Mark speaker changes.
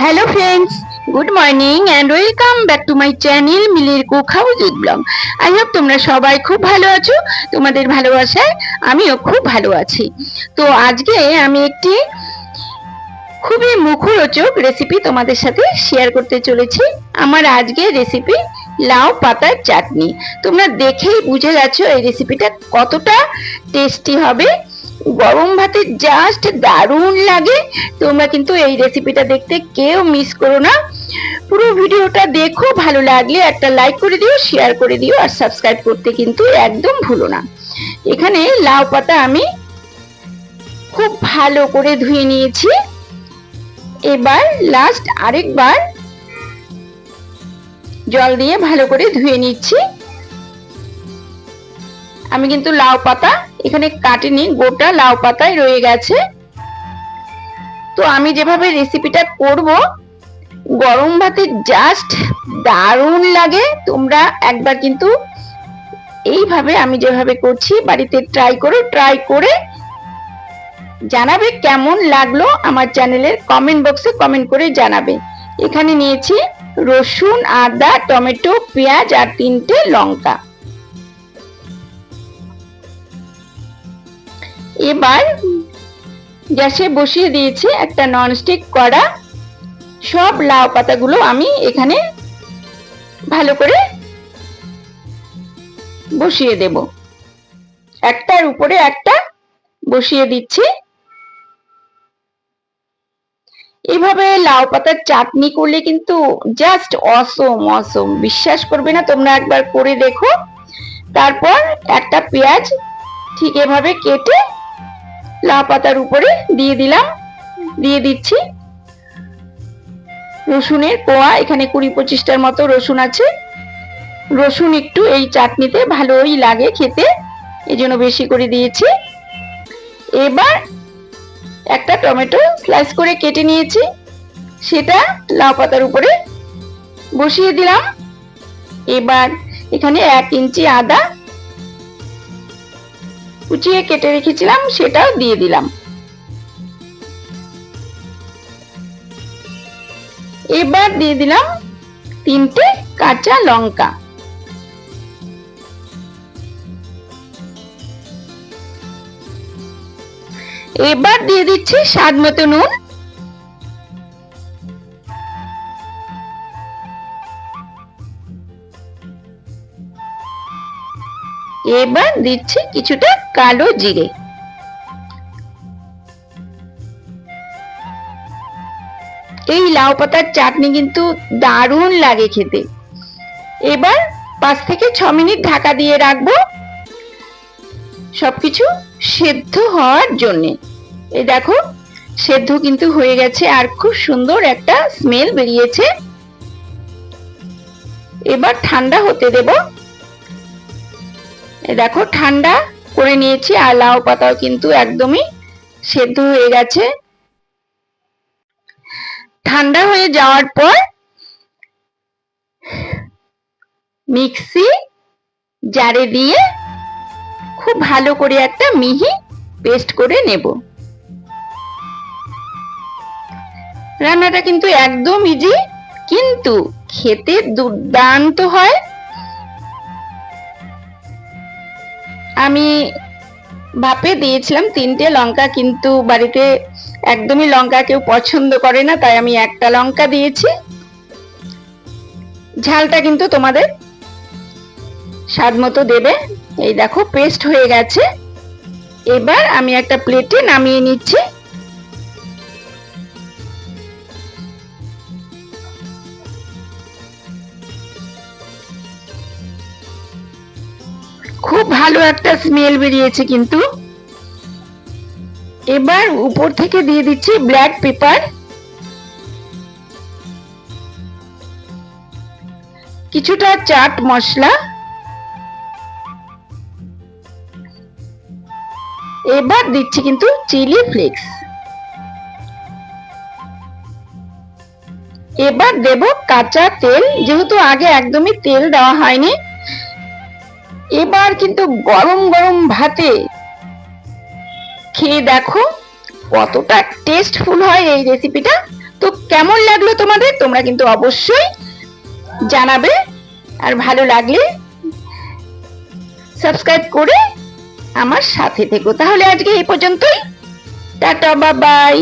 Speaker 1: Hello friends good morning and welcome back to my channel মিলির cook house with blog I hope তোমরা সবাই খুব ভালো আছো। তোমাদের ভালোবাসায় আমিও খুব ভালো আছি। তো আজকে আমি একটি খুবই মুখরোচক রেসিপি তোমাদের সাথে শেয়ার করতে চলেছি। আমার আজকে রেসিপি লাউ পাতার চাটনি। তোমরা দেখেই বুঝে গেছো এই রেসিপিটা কতটা টেস্টি হবে। গরম ভাতে জাস্ট দারুণ লাগে। তোমরা কিন্তু এই রেসিপিটা দেখতে কেউ মিস করো না। পুরো ভিডিওটা দেখো, ভালো লাগলে একটা লাইক করে দিও শেয়ার করে দিও, আর সাবস্ক্রাইব করতে কিন্তু একদম ভুলো না। এখানে লাউ পাতা আমি খুব ভালো করে ধুয়ে নিয়েছি। এবার লাস্ট আরেকবার জল দিয়ে ভালো করে ধুয়ে নিচ্ছি। আমি কিন্তু লাউ পাতা, এখানে কাটিনি, গোটা লাউ পাতায় রয়ে গেছে। তো আমি যেভাবে রেসিপিটা করব, গরম ভাতে জাস্ট দারুণ লাগে। তোমরা একবার কিন্তু এইভাবে আমি যেভাবে করছি, বাড়িতে ট্রাই করো ট্রাই করে জানাবে কেমন লাগল আমার চ্যানেলের কমেন্ট বক্সে কমেন্ট করে জানাবে। এখানে নিয়েছি রসুন, আদা, টমেটো, পেঁয়াজ আর তিনটে লঙ্কা। এবার গ্যাসে বসিয়ে দিয়েছি একটা ননস্টিক কড়া। সব লাউ পাতাগুলো আমি এখানে ভালো করে বসিয়ে দেব। একটার উপরে একটা বসিয়ে দিচ্ছি। এভাবে লাউ পাতার চাটনি করলে কিন্তু জাস্ট অসম অসম বিশ্বাস করবে না, তোমরা একবার করে দেখো। তারপর একটা পেঁয়াজ ঠিক এভাবে কেটে লাউ পাতার উপরে দিয়ে দিলাম, দিয়ে দিচ্ছি। রসুনের কোয়া, এখানে কুড়ি পঁচিশটার মতো রসুন আছে। রসুন একটু এই চাটনিতে ভালোই লাগে খেতে এই জন্য বেশি করে দিয়েছি। এবার একটা টমেটো স্লাইস করে কেটে নিয়েছি। সেটা লাউ পাতার উপরে বসিয়ে দিলাম। এবার এখানে এক ইঞ্চি আদা কুচিয়ে কেটে রেখেছিলাম, সেটাও দিয়ে দিলাম। এবার দিয়ে দিলাম তিনটে কাঁচা লঙ্কা। এবার দিয়ে দিচ্ছি স্বাদ মতো নুন। এবার দিচ্ছি কিছুটা কালো জিরে। এই লাউ পাতার চাটনি কিন্তু দারুণ লাগে খেতে। এবার পাঁচ থেকে ছ মিনিট ঢাকা দিয়ে রাখব। সবকিছু সেদ্ধ হওয়ার জন্যে। এই দেখো, সেদ্ধ কিন্তু হয়ে গেছে আর খুব সুন্দর একটা স্মেল বেরিয়েছে। এবার ঠান্ডা হতে দেব দেখো, ঠান্ডা করে নিয়েছি আর লাউ পাতাও কিন্তু একদমই সেদ্ধ হয়ে গেছে। ঠান্ডা হয়ে যাওয়ার পর মিক্সি জারে দিয়ে খুব ভালো করে একটা মিহি পেস্ট করে নেব। রান্নাটা কিন্তু একদম ইজি কিন্তু খেতে দুর্দান্ত হয়। আমি ভাপে দিয়েছিলাম তিনটে লঙ্কা, কিন্তু বাড়িতে একদমই লঙ্কা কেউ পছন্দ করে না, তাই আমি একটা লঙ্কা দিয়েছি। ঝালটা কিন্তু তোমাদের স্বাদ মতো দেবে। এই দেখো পেস্ট হয়ে গেছে। এবার আমি একটা প্লেটে নামিয়ে নিচ্ছি। খুব ভালো একটা স্মেল বেরিয়েছে কিন্তু। এবার উপর থেকে দিয়ে দিচ্ছি ব্ল্যাক পেপার কিছুটা চাট মশলা। এবার দিচ্ছি কিন্তু চিলি ফ্লেক্স এবার দেব কাঁচা তেল, যেহেতু আগে একদমই তেল দেওয়া হয়নি এবার কিন্তু গরম গরম ভাতে খেয়ে দেখো কতটা টেস্টফুল হয় এই রেসিপিটা তো কেমন লাগল তোমাদের? তোমরা কিন্তু অবশ্যই জানাবে। আর ভালো লাগলে সাবস্ক্রাইব করে আমার সাথে থেকো। তাহলে আজকে এই পর্যন্তই। টাটা বাবাই